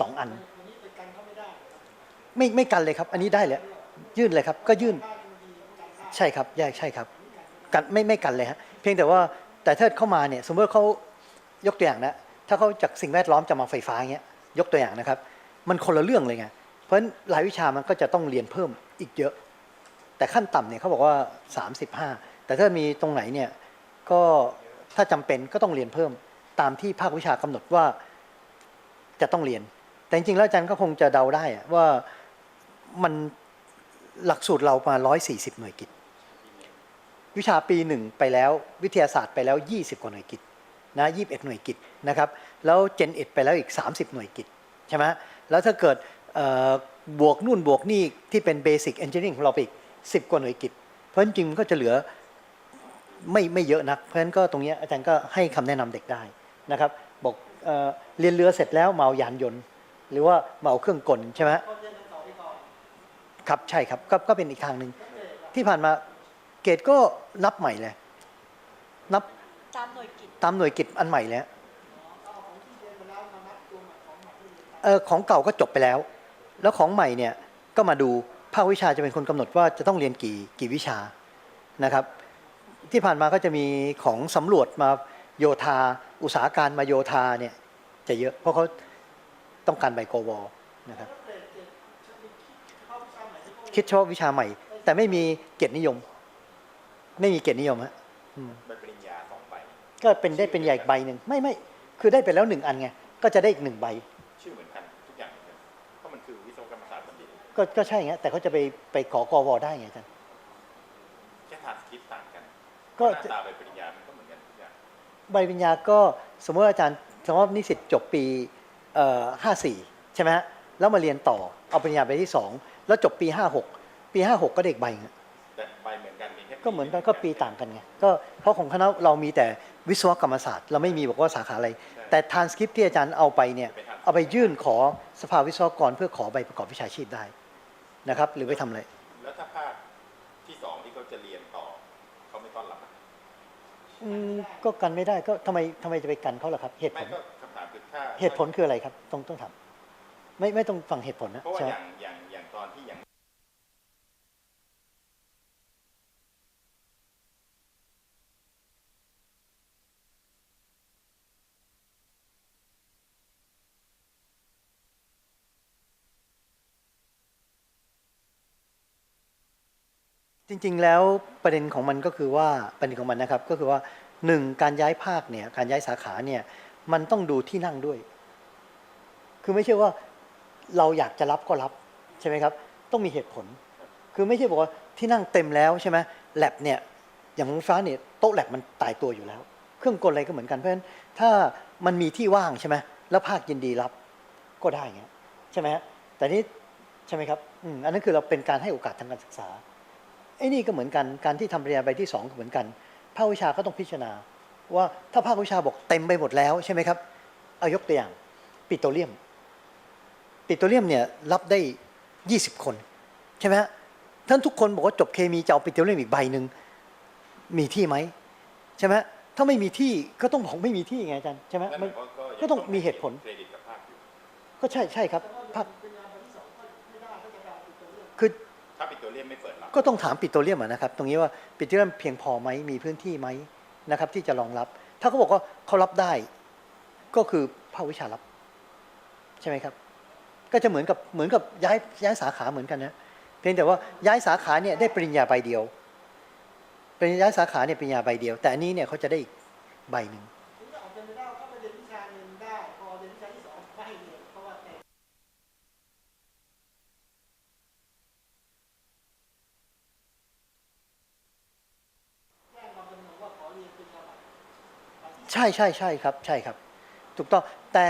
สองอัน ไม่ไม่กันเลยครับ อันนี้ได้เลยยื่นเลยครับ ก็ยื่น ใช่ครับแยกใช่ครับ กันไม่ไม่กันเลยฮะเพียงแต่ว่าแต่ถ้าเข้ามาเนี่ย สมมติว่าเขายกตัวอย่างนะถ้าเขาจากสิ่งแวดล้อมจะมาไฟฟ้าเงี้ยยกตัวอย่างนะครับ มันคนละเรื่องเลยไงเพราะฉะนั้นรายวิชามันก็จะต้องเรียนเพิ่มอีกเยอะ แต่ขั้นต่ำเนี่ยเขาบอกว่า 35 แต่ถ้ามีตรงไหนเนี่ยก็ถ้าจำเป็นก็ต้องเรียนเพิ่มตามที่ภาควิชากำหนดว่าจะต้องเรียน แต่จริงๆแล้วอาจารย์ก็คงจะเดาได้ว่ามันหลักสูตรเรามา140 หน่วยกิตวิชาปีหนึ่งไปแล้ววิทยาศาสตร์ไปแล้ว 20 กว่าหน่วยกิตนะ21 หน่วยกิตนะครับแล้วเจนเอ็ดไปแล้วอีก 30 หน่วยกิตใช่ไหมแล้วถ้าเกิดบวกนู่นบวกนี่ที่เป็นเบสิ c เอนจิเนียริงของเราไปอีก 10 กว่าหน่วยกิตเพราะจริงๆมันก็จะเหลือไม่ไม่เยอะนัก เพราะฉะนั้นก็ตรงนี้อาจารย์ก็ให้คำแนะนำเด็กได้นะครับบอกเออเรียนเรือเสร็จแล้วมาเอายานยนต์ หรือว่ามาเอาเครื่องกลใช่ไหมครับใช่ครับก็ก็เป็นอีกทางหนึ่งที่ผ่านมาเกรดก็นับใหม่เลยนับตามหน่วยกิจตามหน่วยกิจอันใหม่เลยฮะเออของเก่าก็จบไปแล้ว แล้วของใหม่เนี่ยก็มาดูภาควิชาจะเป็นคนกำหนดว่าจะต้องเรียนกี่กี่วิชานะครับ ที่ผ่านมาก็จะมีของสำรวจมาโยธา อุตสาหการมาโยธาเนี่ยจะเยอะเพราะเขา ต้องการใบกวนะครับคิดเฉพาะวิชาใหม่ แต่ไม่มีเกียรตินิยม ไม่มีเกียรตินิยมฮะใบปริญญาสองใบก็เป็นได้เป็นใหญ่อีกใบหนึ่งไม่ไม่คือได้ไปแล้วหนึ่งอันไงก็จะได้อีกหนึ่งใบ ชื่อเหมือนกันทุกอย่างเหมือนกันเพราะมันคือวิศวกรรมศาสตร์บัณฑิตก็ก็ใช่ไงแต่เขาจะไปไปขอกวได้ไงอาจารย์แค่ทานสคริปต์ต่างกัน ก็หน้าตาใบปริญญามันก็เหมือนกันทุกอย่างใบปริญญาก็สมมติว่าอาจารย์สมมติว่านิสิตจบปี เอ่อห้าสี่ใช่ไหมฮะแล้วมาเรียนต่อเอาปริญญาไปที่สองแล้วจบปีห้าหกปีห้าหกก็ได้อีกใบไงแต่ใบเหมือนกันมีแค่ก็เหมือนกันก็ปีต่างกันไงก็เพราะของคณะเรามีแต่วิศวกรรมศาสตร์เราไม่มีบอกว่าสาขาอะไร แต่ทานสคริปที่อาจารย์เอาไปเนี่ยเอาไปยื่นขอสภาวิศวกรเพื่อขอใบประกอบวิชาชีพได้นะครับ หรือไปทำอะไรแล้วถ้าภาคที่สองที่เขาจะเรียนต่อเขาไม่ต้อนรับอะอืมก็กันไม่ได้ก็ทำไมทำไมจะไปกันเขาล่ะครับ เหตุผไม่ล เหตุผลคืออะไรครับ ต้องต้องถามไม่ไม่ต้องฟังเหตุผลนะเพราะว่าใช่ไหอมย่างอย่างอย่างตอนที่ยังจริง ๆ แล้วประเด็นของมันก็คือว่าประเด็นของมันนะครับ ก็คือว่าหนึ่งการย้ายภาคเนี่ยการย้ายสาขาเนี่ย มันต้องดูที่นั่งด้วย คือไม่ใช่ว่าเราอยากจะรับก็รับใช่ไหมครับ ต้องมีเหตุผล คือไม่ใช่บอกว่าที่นั่งเต็มแล้วใช่ไหมแลบเนี่ยอย่างของฟ้าเนี่ยโต๊ะแลบมันตายตัวอยู่แล้ว เครื่องกลอะไรก็เหมือนกันเพราะฉะนั้นถ้ามันมีที่ว่างใช่ไหมแล้วภาคยินดีรับก็ได้ไงใช่ไหมฮะแต่นี้ใช่ไหมครับอืมอันนั้นคือเราเป็นการให้โอกาสทางการศึกษาไอ้นี่ก็เหมือนกันการที่ทำปริญญาใบที่สองก็เหมือนกันภาควิชาก็ต้องพิจารณา ว่าถ้าภาควิชาบอกเต็มไปหมดแล้วใช่ไหมครับเอายกตัวอย่างปิโตรเลียม ปิโตรเลียมเนี่ยรับได้ 20 คนใช่ไหมฮะท่านทุกคนบอกว่าจบเคมีจะเอาปิโตรเลียมอีกใบหนึ่งมีที่ไหมใช่ไหมถ้าไม่มีที่ก็ต้องบอกไม่มีที่ไงอาจารย์ใช่ไหมนั่นหไม่มายความว่ายังก็ต้องมีเหตุผลเครดิตกับภาคอยู่ก็ใช่ใช่ครับภาคคือถ้าปิดตัวเรียนไม่เปิดรับก็ต้องถามปิโตรเลียมอะนะครับ ตรงนี้ว่าปิโตรเลียมเพียงพอไหมมีพื้นที่ไหม นะครับที่จะรองรับ ถ้าเขาบอกว่าเขารับได้ ก็คือภาควิชารับ ใช่ไหมครับ ก็จะเหมือนกับเหมือนกับย้ายย้ายสาขาเหมือนกันนะเพียงแต่ว่าย้ายสาขาเนี่ยได้ปริญญาใบเดียว เป็นย้ายสาขาเนี่ยปริญญาใบเดียว แต่อันนี้เนี่ยเขาจะได้อีกใบหนึ่ง ถึงจะออกเป็นไปได้ว่าเข้าไปเรียนวิชาหนึ่งได้ พอเรียนวิชาที่สองไม่ให้เรียนเพราะว่าแต่แจ้งความจำนงว่าขอเรียนเป็นฉบับ ใช่ใช่ใช่ครับ ใช่ครับ ถูกต้องแต่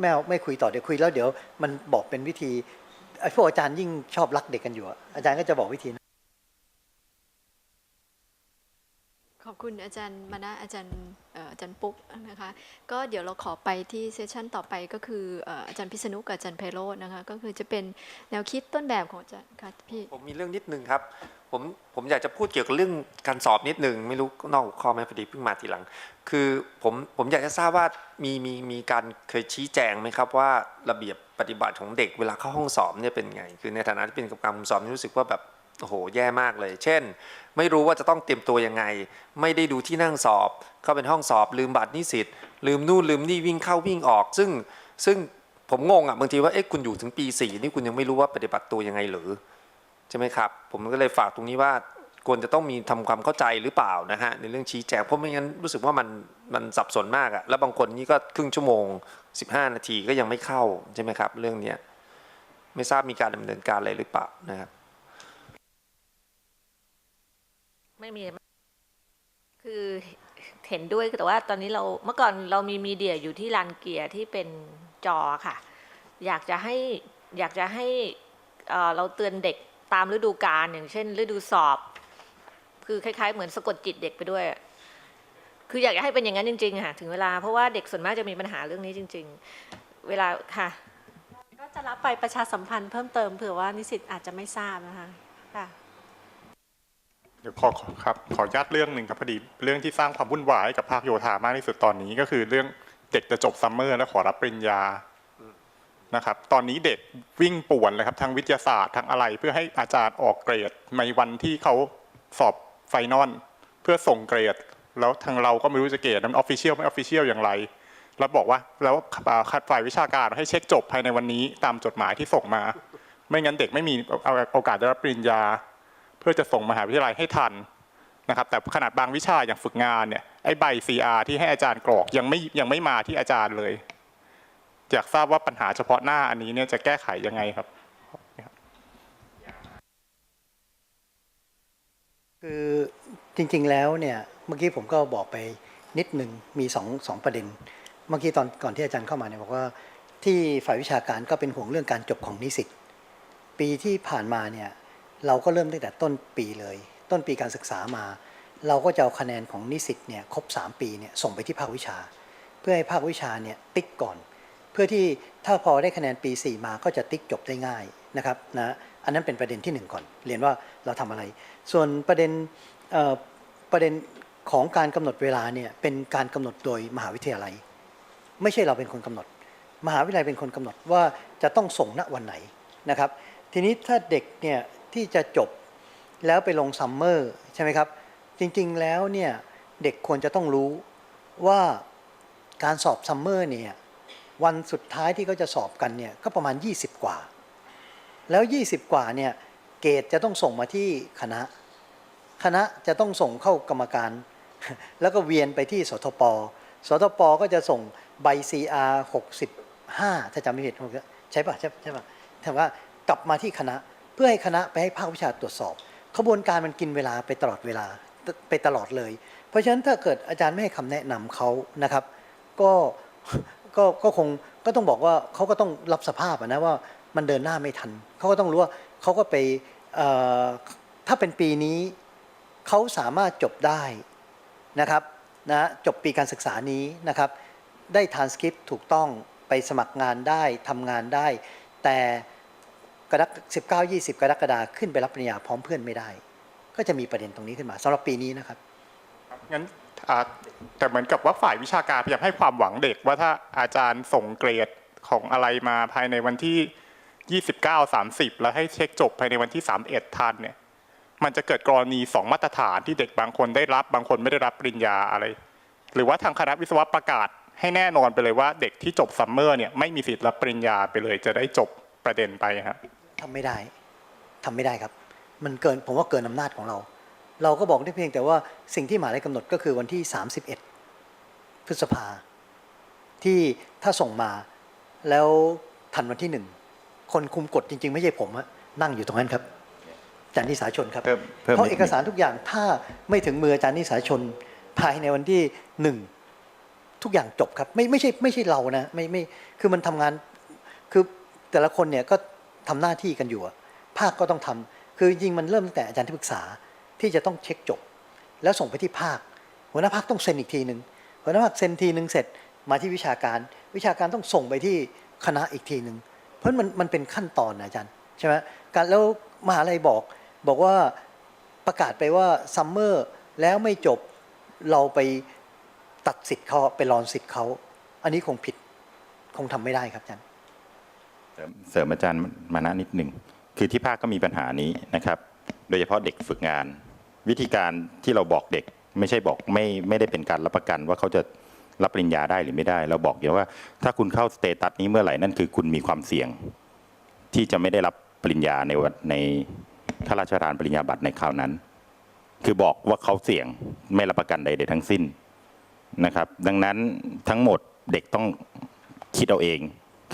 แมวไม่คุยต่อเดี๋ยวคุยแล้วเดี๋ยวมันบอกเป็นวิธีไอ้พวกอาจารย์ยิ่งชอบรักเด็กกันอยู่อะอาจารย์ก็จะบอกวิธี ขอบ คุณอาจารย์มานะอาจารย์อาจารย์ปุ๊กนะคะก็เดี๋ยวเราขอไปที่เซสชันต่อไปก็คืออาจารย์พิษณุกับอาจารย์ไพโรจน์นะคะก็คือจะเป็นแนวคิดต้นแบบของอาจารย์ค่ะพี่ผมมีเรื่องนิดนึงครับผมผมอยากจะพูดเกี่ยวกับเรื่องการสอบนิดนึงไม่รู้นอกหัวข้อไหมพอดีเพิ่งมาทีหลัง คือผมผมอยากจะทราบว่ามีมีมีการเคยชี้แจงไหมครับว่าระเบียบปฏิบัติของเด็กเวลาเข้าห้องสอบเนี่ยเป็นไง คือในฐานะที่เป็นกรรมการสอบรู้สึกว่าแบบ โอ้โหแย่มากเลย เช่น ไม่รู้ว่าจะต้องเตรียมตัวยังไง ไม่ได้ดูที่นั่งสอบ เข้าเป็นห้องสอบลืมบัตรนิสิตลืมนู่นลืมนี่วิ่งเข้าวิ่งออก ซึ่งซึ่งผมงงอะบางทีว่าเอ๊ะคุณอยู่ถึงปีสี่นี่คุณยังไม่รู้ว่าปฏิบัติตัวยังไงหรือใช่ไหมครับ ผมก็เลยฝากตรงนี้ว่าควรจะต้องมีทำความเข้าใจหรือเปล่านะฮะในเรื่องชี้แจงเพราะไม่งั้นรู้สึกว่ามันมันสับสนมากอะแล้วบางคนนี่ก็ครึ่งชั่วโมง 15 นาทีก็ยังไม่เข้าใช่ไหมครับ เรื่องเนี้ยไม่ทราบมีการดำเนินการอะไรหรือเปล่านะครับ ไม่มี คือเห็นด้วยแต่ว่าตอนนี้เราเมื่อก่อนเรามีมีเดียอยู่ที่ลานเกียร์ที่เป็นจอค่ะ อยากจะให้อยากจะให้เอ่อเราเตือนเด็กตามฤดูกาลอย่างเช่น ฤดูสอบ คือคล้าย ๆ เหมือนสะกดจิตเด็กไปด้วย คืออยากจะให้เป็นอย่างนั้นจริงๆค่ะถึงเวลาเพราะว่าเด็กส่วนมากจะมีปัญหาเรื่องนี้จริง ๆ เวลาค่ะ ก็จะรับไปประชาสัมพันธ์เพิ่มเติมเผื่อว่านิสิตอาจจะไม่ทราบนะคะค่ะ เดี๋ยวขอขอครับขอญาตเรื่องหนึ่งครับพอดีเรื่องที่สร้างความวุ่นวายให้กับภาคโยธามากที่สุดตอนนี้ก็คือเรื่องเด็กจะจบซัมเมอร์แล้วขอรับปริญญานะครับตอนนี้เด็กวิ่งป่วนเลยครับทั้งวิทยาศาสตร์ทั้งอะไร เพื่อให้อาจารย์ออกเกรดในวันที่เขาสอบไฟนอลเพื่อส่งเกรด แล้วทางเราก็ไม่รู้จะเกรดนั้นออฟฟิเชียลไม่ออฟฟิเชียลอย่างไรแล้วบอกว่าแล้วอ่าฝ่ายวิชาการให้เช็คจบภายในวันนี้ตามจดหมายที่ส่งมา ไม่งั้นเด็กไม่มีโอกาสได้รับปริญญา พื่อจะส่งมหาวิทยาลัยให้ทันนะครับ แต่ขนาดบางวิชาอย่างฝึกงานเนี่ยไอ้ใบ CR ที่ให้อาจารย์กรอกยังไม่ยังไม่มาที่อาจารย์เลย อยากทราบว่าปัญหาเฉพาะหน้าอันนี้เนี่ยจะแก้ไขยังไงครับ คือจริงๆแล้วเนี่ยเมื่อกี้ผมก็บอกไปนิดหนึ่งมีสองสองประเด็น เมื่อกี้ตอนก่อนที่อาจารย์เข้ามาเนี่ยบอกว่าที่ฝ่ายวิชาการก็เป็นห่วงเรื่องการจบของนิสิตปีที่ผ่านมาเนี่ย เราก็เริ่มตั้งแต่ต้นปีเลย ต้นปีการศึกษามา เราก็จะเอาคะแนนของนิสิตเนี่ยครบ 3 ปีเนี่ยส่งไปที่ภาควิชา เพื่อให้ภาควิชาเนี่ยติ๊กก่อน เพื่อที่ถ้าพอได้คะแนนปี 4 มาก็จะติ๊กจบได้ง่ายนะครับนะอันนั้นเป็นประเด็นที่หนึ่งก่อน เรียนว่าเราทำอะไร ส่วนประเด็นประเด็นของการกำหนดเวลาเนี่ยเป็นการกำหนดโดยมหาวิทยาลัย ไม่ใช่เราเป็นคนกำหนด มหาวิทยาลัยเป็นคนกำหนดว่าจะต้องส่งณวันไหนนะครับ ทีนี้ถ้าเด็กเนี่ย ที่จะจบแล้วไปลงซัมเมอร์ใช่ไหมครับ จริงๆแล้วเนี่ยเด็กควรจะต้องรู้ว่าการสอบซัมเมอร์เนี่ยวันสุดท้ายที่เขาจะสอบกันเนี่ยก็ประมาณ 20 กว่า แล้ว 20 กว่าเนี่ยเกรดจะต้องส่งมาที่คณะ คณะจะต้องส่งเข้ากรรมการ แล้วก็เวียนไปที่สทปสทปก็จะส่งใบ CR 65 ถ้าจำไม่ผิดใช่ปะใช่ใช่ปะแต่ว่ากลับมาที่คณะ เพื่อให้คณะไปให้ภาควิชาตรวจสอบขบวนการมันกินเวลาไปตลอดเวลาไปตลอดเลย เพราะฉะนั้นถ้าเกิดอาจารย์ไม่ให้คำแนะนำเขานะครับ ก็ก็ก็คงก็ต้องบอกว่าเขาก็ต้องรับสภาพนะว่ามันเดินหน้าไม่ทันเขาก็ต้องรู้ว่าเขาก็ไปถ้าเป็นปีนี้เขาสามารถจบได้นะครับนะจบปีการศึกษานี้นะครับ ได้ทานสคริปถูกต้องไปสมัครงานได้ทำงานได้ แต่ กรกสิบเก้ายี่สิบกรกฎาคมขึ้นไปรับปริญญาพร้อมเพื่อนไม่ได้ ก็จะมีประเด็นตรงนี้ขึ้นมาสำหรับปีนี้นะครับงั้นแต่เหมือนกับว่าฝ่ายวิชาการพยายามให้ความหวังเด็ก ว่าถ้าอาจารย์ส่งเกรดของอะไรมาภายในวันที่ 29 30 แล้วให้เช็คจบภายในวันที่ 31 ทันเนี่ยมันจะเกิดกรณีสองมาตรฐานที่เด็กบางคนได้รับบางคนไม่ได้รับปริญญาอะไร หรือว่าทางคณะวิศวะประกาศให้แน่นอนไปเลยว่าเด็กที่จบซัมเมอร์เนี่ยไม่มีสิทธิ์รับปริญญาไปเลยจะได้จบประเด็นไปครับ ทำไม่ได้ทำไม่ได้ครับ มันเกินผมว่าเกินอำนาจของเรา เราก็บอกได้เพียงแต่ว่าสิ่งที่หมหาลัยกำหนดก็คือวันที่ 31 พฤษภา ที่ถ้าส่งมาแล้วทันวันที่หนึ่งคนคุมกฎจริง ๆ ไม่ใช่ผมอะนั่งอยู่ตรงนั้นครับอาจารย์นิสาชนครับเพิ่มเพิ่มเพราะนิดเอกสารทุกอย่างถ้าไม่ถึงมืออาจารย์นิสาชนภายในวันที่หนึ่งทุกอย่างจบครับ ไม่ไม่ใช่ไม่ใช่เรานะไม่ไม่คือมันทำงานคือแต่ละคนเนี่ยก็ ทำหน้าที่กันอยู่อะภาคก็ต้องทำคือจริงมันเริ่มตั้งแต่อาจารย์ที่ปรึกษาที่จะต้องเช็คจบ แล้วส่งไปที่ภาค หัวหน้าพักต้องเซ็นอีกทีหนึ่งหัวหน้าพักเซ็นทีหนึ่งเสร็จมาที่วิชาการ วิชาการต้องส่งไปที่คณะอีกทีหนึ่งเพราะมันมันเป็นขั้นตอนนะอาจารย์ใช่ไหมการแล้วมหาลัยบอกบอกว่าประกาศไปว่าซัมเมอร์แล้วไม่จบเราไปตัดสิทธิ์เขาไปรอนสิทธิ์เขา อันนี้คงผิดคงทำไม่ได้ครับอาจารย์ เสริมอาจารย์มานะนิดหนึ่งคือที่ภาคก็มีปัญหานี้นะครับ โดยเฉพาะเด็กฝึกงาน วิธีการที่เราบอกเด็กไม่ใช่บอกไม่ไม่ได้เป็นการรับประกันว่าเขาจะรับปริญญาได้หรือไม่ได้ เราบอกอย่างว่า ถ้าคุณเข้าสเตตัสนี้เมื่อไหร่นั่นคือคุณมีความเสี่ยง ที่จะไม่ได้รับปริญญาในวันในข้าราชการปริญญาบัตรในคราวนั้น คือบอกว่าเขาเสี่ยงไม่รับประกันใดๆทั้งสิ้นนะครับ ดังนั้นทั้งหมดเด็กต้องคิดเอาเอง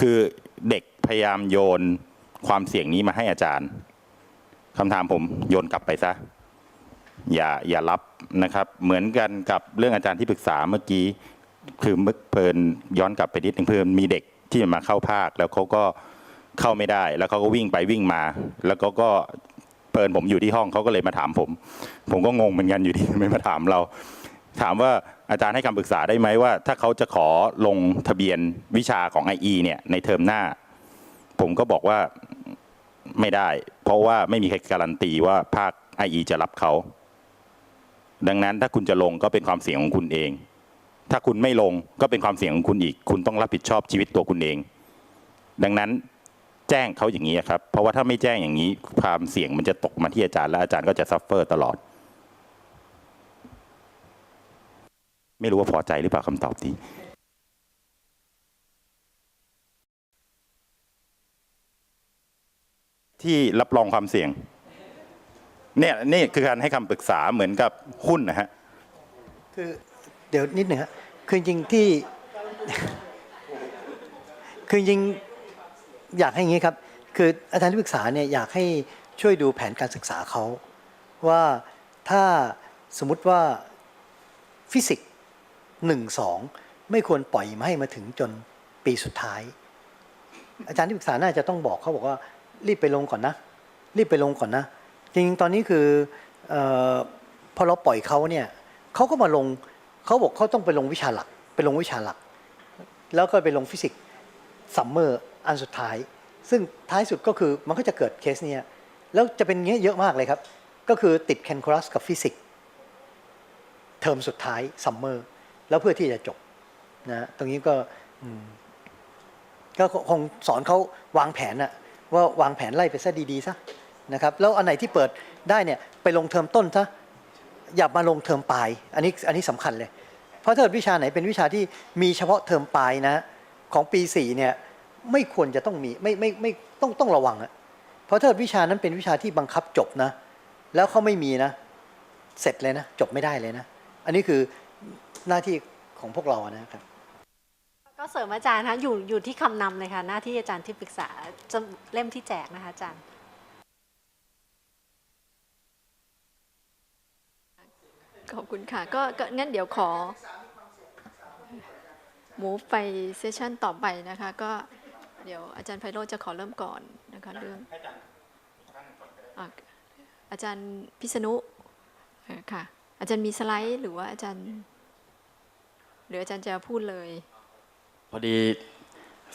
คือเด็ก พยายามโยนความเสี่ยงนี้มาให้อาจารย์คำถามผมโยนกลับไปซะอย่าอย่ารับนะครับ เหมือนกันกับเรื่องอาจารย์ที่ปรึกษาเมื่อกี้ คือเมื่อเพลินย้อนกลับไปนิดนึงเพลินมีเด็กที่มาเข้าภาค แล้วเขาก็เข้าไม่ได้ แล้วเขาก็วิ่งไปวิ่งมา แล้วก็ก็เพลินผมอยู่ที่ห้องเขาก็เลยมาถามผม ผมก็งงเหมือนกันอยู่ที่ไม่มาถามเรา ถามว่าอาจารย์ให้คำปรึกษาได้ไหมว่า ถ้าเขาจะขอลงทะเบียนวิชาของ IE เนี่ยในเทอมหน้า ผมก็บอกว่าไม่ได้ เพราะว่าไม่มีใครการันตีว่าภาค IE จะรับเขาดังนั้นถ้าคุณจะลงก็เป็นความเสี่ยงของคุณเอง ถ้าคุณไม่ลงก็เป็นความเสี่ยงของคุณอีก คุณต้องรับผิดชอบชีวิตตัวคุณเอง ดังนั้นแจ้งเขาอย่างนี้ครับ เพราะว่าถ้าไม่แจ้งอย่างนี้ ความเสี่ยงมันจะตกมาที่อาจารย์และอาจารย์ก็จะซัฟเฟอร์ตลอด ไม่รู้ว่าพอใจหรือเปล่าคำตอบนี้ ที่รับรองความเสี่ยงเนี่ยนี่คือการให้คำปรึกษาเหมือนกับหุ้นนะฮะคือเดี๋ยวนิดหนึ่งฮะคือจริงที่คือจริงอยากให้อย่างนี้ครับ คืออาจารย์ที่ปรึกษาเนี่ยอยากให้ช่วยดูแผนการศึกษาเขาว่าถ้าสมมติว่าฟิสิกส์หนึ่งสองไม่ควรปล่อยมาให้มาถึงจนปีสุดท้าย อาจารย์ที่ปรึกษาน่าจะต้องบอกเขาบอกว่า รีบไปลงก่อนนะ รีบไปลงก่อนนะ จริงๆตอนนี้คือออพอเราปล่อยเขาเนี่ยเขาก็มาลงเขาบอกเขาต้องไปลงวิชาหลัก ไปลงวิชาหลัก แล้วก็ไปลงฟิสิกส์ซัมเมอร์อันสุดท้าย ซึ่งท้ายสุดก็คือมันก็จะเกิดเคสเนี้ยแล้วจะเป็นเงี้ยเยอะมากเลยครับ ก็คือติดแคนครัสกับฟิสิกส์เทอมสุดท้ายซัมเมอร์แล้วเพื่อที่จะจบนะตรงนี้ก็ก็คงสอนเขาวางแผนอะ ว่าวางแผนไล่ไปซะดีๆซะนะครับแล้วอันไหนที่เปิดได้เนี่ยไปลงเทอมต้นซะอย่ามาลงเทอมปลายอันนี้อันนี้สำคัญเลย เพราะถ้าวิชาไหนเป็นวิชาที่มีเฉพาะเทอมปลายนะของปีสี่เนี่ยไม่ควรจะต้องมีไม่ไม่ไม่ต้องต้องระวังอะเพราะถ้าวิชานั้นเป็นวิชาที่บังคับจบนะ แล้วเขาไม่มีนะ เสร็จเลยนะ จบไม่ได้เลยนะ อันนี้คือหน้าที่ของพวกเรานะครับ ก็เสริมอาจารย์คะอยู่อยู่ที่คำนำเลยค่ะ หน้าที่อาจารย์ที่ปรึกษาจะเล่มที่แจกนะคะอาจารย์ขอบคุณค่ะ ก็งั้นเดี๋ยวขอ move ไปเซสชันต่อไปนะคะ ก็เดี๋ยวอาจารย์ไพโรจจะขอเริ่มก่อนนะคะเรื่องอาจารย์พิษณุค่ะ อาจารย์มีสไลด์ หรือว่าอาจารย์ หรืออาจารย์จะพูดเลย พอดี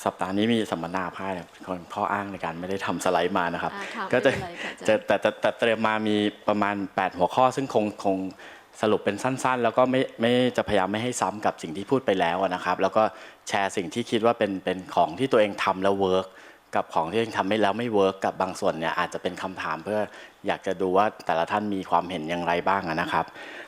สัปดาห์นี้มีสัมมนาภาคเนี่ยเป็นคนข้ออ้างในการไม่ได้ทำสไลด์มานะครับอ่าค่ะก็จะไม่เป็นไรค่ะอาจารย์จะแต่แต่แต่เตรียมมามีประมาณ 8 หัวข้อ ซึ่งคงคงสรุปเป็นสั้น ๆ แล้วก็ไม่ไม่จะพยายามไม่ให้ซ้ำกับสิ่งที่พูดไปแล้วอะนะครับ แล้วก็แชร์สิ่งที่คิดว่าเป็นเป็นของที่ตัวเองทำแล้วเวิร์กกับของที่ตัวเองทำไม่แล้วไม่เวิร์กกับบางส่วนเนี่ยอาจจะเป็นคำถามเพื่ออยากจะดูว่าแต่ละท่านมีความเห็นอย่างไรบ้างอะนะครับ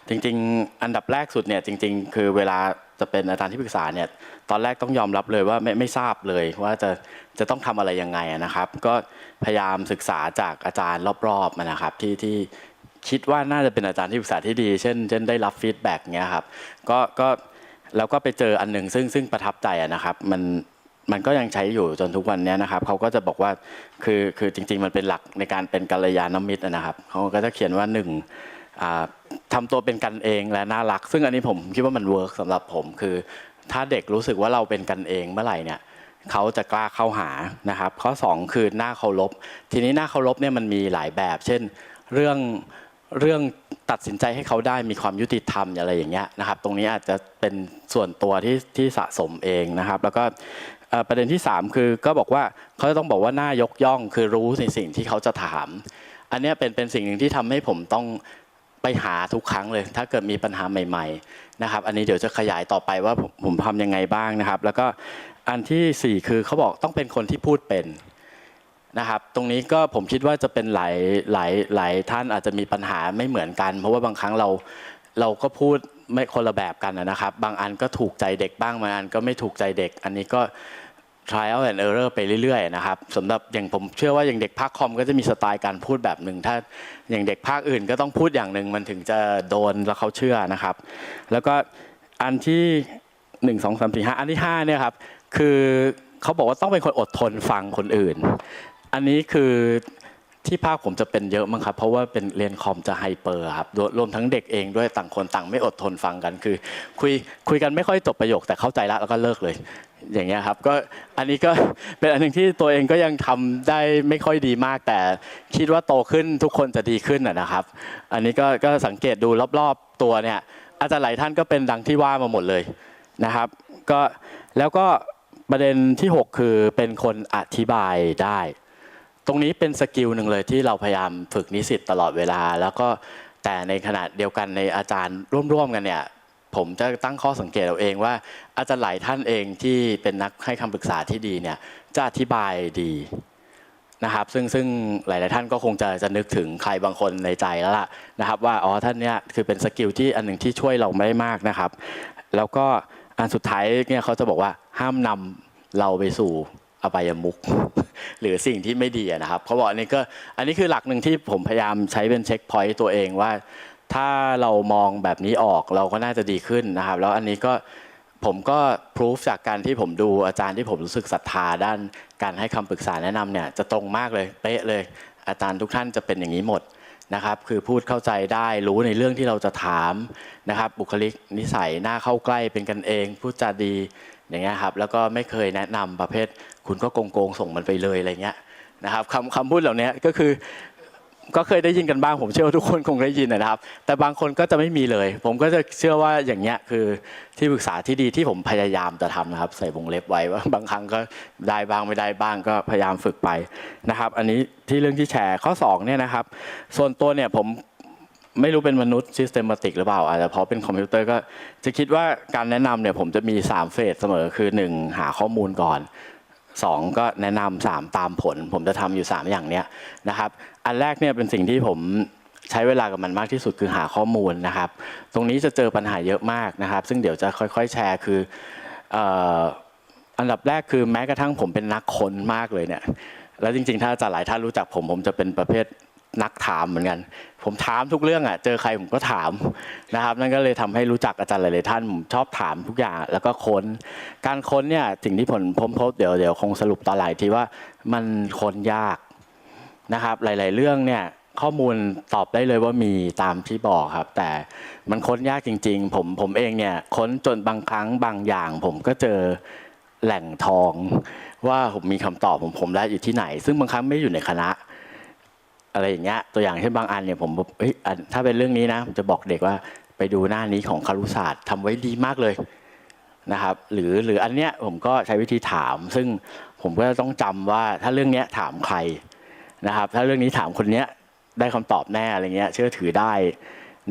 จริง ๆ อันดับแรกสุดเนี่ยจริง ๆ คือเวลา จะเป็นอาจารย์ที่ปรึกษาเนี่ยตอนแรกต้องยอมรับเลยว่าไม่ไม่ทราบเลยว่าจะจะต้องทำอะไรยังไงนะครับ ก็พยายามศึกษาจากอาจารย์รอบๆนะครับที่ที่คิดว่าน่าจะเป็นอาจารย์ที่ปรึกษาที่ดี เช่น เช่นได้รับฟีดแบ็กเงี้ยครับก็ก็แล้วก็ไปเจออันหนึ่งซึ่งซึ่งประทับใจนะครับมันมันก็ยังใช้อยู่จนทุกวันนี้นะครับเขาก็จะบอกว่าคือคือจริง ๆ มันเป็นหลักในการเป็นกัลยาณมิตรนะครับเขาก็จะเขียนว่าหนึ่ง อ่าทำตัวเป็นกันเองและน่ารัก ซึ่งอันนี้ผมคิดว่ามันเวิร์กสำหรับผมคือ ถ้าเด็กรู้สึกว่าเราเป็นกันเองเมื่อไหร่เนี่ยเขาจะกล้าเข้าหานะครับ ข้อ 2 คือหน้าเคารพทีนี้หน้าเคารพเนี่ยมันมีหลายแบบ เช่นเรื่องเรื่องตัดสินใจให้เขาได้มีความยุติธรรมอะไรอย่างเงี้ยนะครับ ตรงนี้อาจจะเป็นส่วนตัวที่ที่สะสมเองนะครับ แล้วก็ประเด็นที่ 3 คือก็บอกว่าเขาจะต้องบอกว่าหน่ายกย่องคือรู้ในสิ่งที่เขาจะถาม อันนี้เป็นเป็นสิ่งหนึ่งที่ทำให้ผมต้อง ไปหาทุกครั้งเลย ถ้าเกิดมีปัญหาใหม่ ๆนะครับ อันนี้เดี๋ยวจะขยายต่อไปว่าผมทำยังไงบ้างนะครับ แล้วก็อันที่สี่คือเขาบอกต้องเป็นคนที่พูดเป็นนะครับ ตรงนี้ก็ผมคิดว่าจะเป็นหลายหลายหลายท่านอาจจะมีปัญหาไม่เหมือนกัน เพราะว่าบางครั้งเราเราก็พูดไม่คนละแบบกันนะครับ บางอันก็ถูกใจเด็กบ้างบางอันก็ไม่ถูกใจเด็ก อันนี้ก็ trial and error ไปเรื่อยๆนะครับสำหรับอย่างผมเชื่อว่าอย่างเด็กภาคคอมก็จะมีสไตล์การพูดแบบหนึ่งถ้าอย่างเด็กภาคอื่นก็ต้องพูดอย่างหนึ่งมันถึงจะโดนแล้วเขาเชื่อนะครับ แล้วก็อันที่หนึ่งสองสามสี่ห้าอันที่ห้าเนี่ยครับคือเขาบอกว่าต้องเป็นคนอดทนฟังคนอื่น อันนี้คือที่ภาคผมจะเป็นเยอะมั้งครับ เพราะว่าเป็นเรียนคอมจะไฮเปอร์ครับรวมทั้งเด็กเองด้วยต่างคนต่างไม่อดทนฟังกันคือ คุยคุยกันไม่ค่อยจบประโยคแต่เข้าใจละแล้วก็เลิกเลย อย่างเงี้ยครับก็อันนี้ก็เป็นอันหนึ่งที่ตัวเองก็ยังทำได้ไม่ค่อยดีมาก แต่คิดว่าโตขึ้นทุกคนจะดีขึ้นนะนะครับ อันนี้ก็ก็สังเกตดูรอบๆตัวเนี่ยอาจารย์หลายท่านก็เป็นดังที่ว่ามาหมดเลยนะครับก็แล้วก็ประเด็นที่ 6 คือเป็นคนอธิบายได้ ตรงนี้เป็นสกิลหนึ่งเลยที่เราพยายามฝึกนิสิตตลอดเวลา แล้วก็แต่ในขณะเดียวกันในอาจารย์ร่วมๆกันเนี่ย ผมจะตั้งข้อสังเกตเอาเองว่า อาจารย์หลายท่านเองที่เป็นนักให้คำปรึกษาที่ดีเนี่ยจะอธิบายดีนะครับ ซึ่งซึ่งหลาย ๆ ท่านก็คงจะจะนึกถึงใครบางคนในใจแล้วล่ะนะครับ ว่าอ๋อท่านเนี่ยคือเป็นสกิลที่อันหนึ่งที่ช่วยเราไม่ได้มากนะครับ แล้วก็อันสุดท้ายเนี่ยเขาจะบอกว่าห้ามนำเราไปสู่อบายมุขหรือสิ่งที่ไม่ดีนะครับเขาบอกอันนี้ก็อันนี้คือหลักหนึ่งที่ผมพยายามใช้เป็นเช็คพอยต์ตัวเองว่า ถ้าเรามองแบบนี้ออกเราก็น่าจะดีขึ้นนะครับ แล้วอันนี้ก็ผมก็พิสูจจากการที่ผมดูอาจารย์ที่ผมรู้สึกศรัทธาด้านการให้คำปรึกษาแนะนำเนี่ยจะตรงมากเลยเป๊ะเลย อาจารย์ทุกท่านจะเป็นอย่างนี้หมดนะครับ คือพูดเข้าใจได้รู้ในเรื่องที่เราจะถามนะครับ บุคลิกนิสัยหน้าเข้าใกล้เป็นกันเอง พูดจาดีอย่างเงี้ยครับแล้วก็ไม่เคยแนะนำประเภท คุณก็โกงโกงส่งมันไปเลยอะไรเงี้ยนะครับคำคำพูดเหล่านี้ก็คือ ก็เคยได้ยินกันบ้างผมเชื่อว่าทุกคนคงได้ยินนะครับ แต่บางคนก็จะไม่มีเลย ผมก็จะเชื่อว่าอย่างเงี้ยคือที่ปรึกษาที่ดีที่ผมพยายามจะทำนะครับ ใส่วงเล็บไว้ว่าบางครั้งก็ได้บ้างไม่ได้บ้างก็พยายามฝึกไปนะครับ อันนี้ที่เรื่องที่แชร์ข้อ2เนี่ยนะครับ ส่วนตัวเนี่ยผมไม่รู้เป็นมนุษย์ systematic หรือเปล่าอาจจะเพราะเป็นคอมพิวเตอร์ก็จะคิดว่าการแนะนำเนี่ยผมจะมี3เฟสเสมอคือ 1 หาข้อมูลก่อน สองก็แนะนำสามตามผล ผมจะทำอยู่ 3 อย่างเนี้ยนะครับ อันแรกเนี่ยเป็นสิ่งที่ผมใช้เวลากับมันมากที่สุดคือหาข้อมูลนะครับ ตรงนี้จะเจอปัญหาเยอะมากนะครับ ซึ่งเดี๋ยวจะค่อยๆแชร์คืออันดับแรกคือแม้กระทั่งผมเป็นนักค้นมากเลยเนี่ยแล้วจริงๆ ถ้าอาจารย์หลายท่านรู้จักผมผมจะเป็นประเภท นักถามเหมือนกัน ผมถามทุกเรื่องอะเจอใครผมก็ถามนะครับ นั่นก็เลยทำให้รู้จักอาจารย์หลายๆท่านผมชอบถามทุกอย่าง แล้วก็ค้น การค้นเนี่ยสิ่งที่ผมพบเดี๋ยวเดี๋ยวคงสรุปตอนหลายทีว่ามันค้นยากนะครับ หลาย ๆ เรื่องเนี่ยข้อมูลตอบได้เลยว่ามีตามที่บอกครับ แต่มันค้นยากจริง ๆ ผมผมเองเนี่ยค้นจนบางครั้งบางอย่าง ผมก็เจอแหล่งทอง ว่าผมมีคำตอบผมผมได้อยู่ที่ไหน ซึ่งบางครั้งไม่อยู่ในคณะ อะไรอย่างเงี้ยตัวอย่างเช่นบางอันเนี่ยผมบอกเฮ้ยอันถ้าเป็นเรื่องนี้นะผมจะบอกเด็กว่าไปดูหน้านี้ของคารุศาสตร์ทำไว้ดีมากเลยนะครับ หรือหรืออันเนี้ยผมก็ใช้วิธีถาม ซึ่งผมก็ต้องจำว่าถ้าเรื่องเนี้ยถามใครนะครับ ถ้าเรื่องนี้ถามคนเนี้ยได้คำตอบแน่อะไรเงี้ยเชื่อถือได้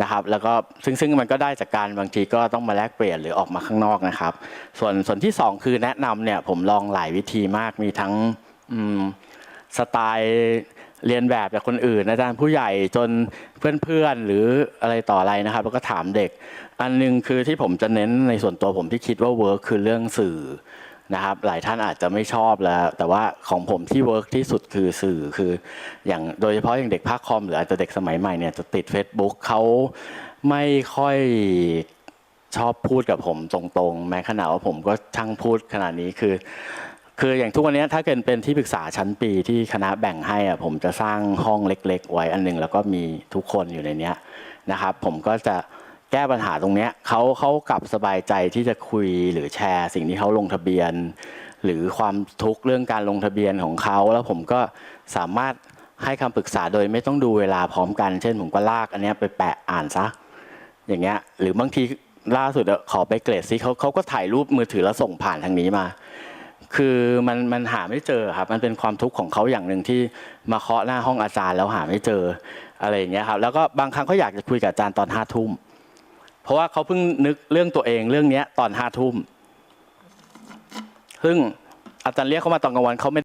นะครับ แล้วก็ซึ่งซึ่งมันก็ได้จากการบางทีก็ต้องมาแลกเปลี่ยนหรือออกมาข้างนอกนะครับ ส่วนส่วนที่สองคือแนะนำเนี่ยผมลองหลายวิธีมากมีทั้งสไตล์ เรียนแบบจากคนอื่น อาจารย์ผู้ใหญ่จนเพื่อนๆหรืออะไรต่ออะไรนะครับ แล้วก็ถามเด็ก อันหนึงคือที่ผมจะเน้นในส่วนตัวผมที่คิดว่าเวิร์คคือเรื่องสื่อนะครับหลายท่านอาจจะไม่ชอบแล้ว แต่ว่าของผมที่เวิร์กที่สุดคือสื่อคือ อย่างโดยเฉพาะอย่างเด็กภาคคอม หรืออาจจะเด็กสมัยใหม่เนี่ยจะติด Facebook เขาไม่ค่อยชอบพูดกับผมตรงๆ แม้ขนาดว่าผมก็ช่างพูดขนาดนี้คือ คืออย่างทุกวันนี้ถ้าเกิดเป็นที่ปรึกษาชั้นปีที่คณะแบ่งให้อะผมจะสร้างห้องเล็ก ๆ ไว้อันหนึ่งแล้วก็มีทุกคนอยู่ในเนี้ยนะครับ ผมก็จะแก้ปัญหาตรงเนี้ยเขาเขากลับสบายใจที่จะคุยหรือแชร์ สิ่งที่เขาลงทะเบียน หรือความทุกข์เรื่องการลงทะเบียนของเขาแล้วผมก็สามารถให้คำปรึกษาโดยไม่ต้องดูเวลาพร้อมกัน เช่น ผมก็ลากอันเนี้ยไปแปะอ่านซะอย่างเงี้ยหรือบางทีล่าสุดอะขอไปเกรดซิเขาเขาก็ถ่ายรูปมือถือแล้วส่งผ่านทางนี้มา คือมันมันหาไม่เจอครับมันเป็นความทุกข์ของเขาอย่างหนึ่งที่มาเคาะหน้าห้องอาจารย์แล้วหาไม่เจออะไรอย่างเงี้ยครับแล้วก็บางครั้งเขาอยากจะคุยกับอาจารย์ตอนห้าทุ่มเพราะว่าเขาเพิ่งนึกเรื่องตัวเองเรื่องเนี้ยตอนห้าทุ่มซึ่งอาจารย์เรียกเขามาตอนกลางวันเขาไม่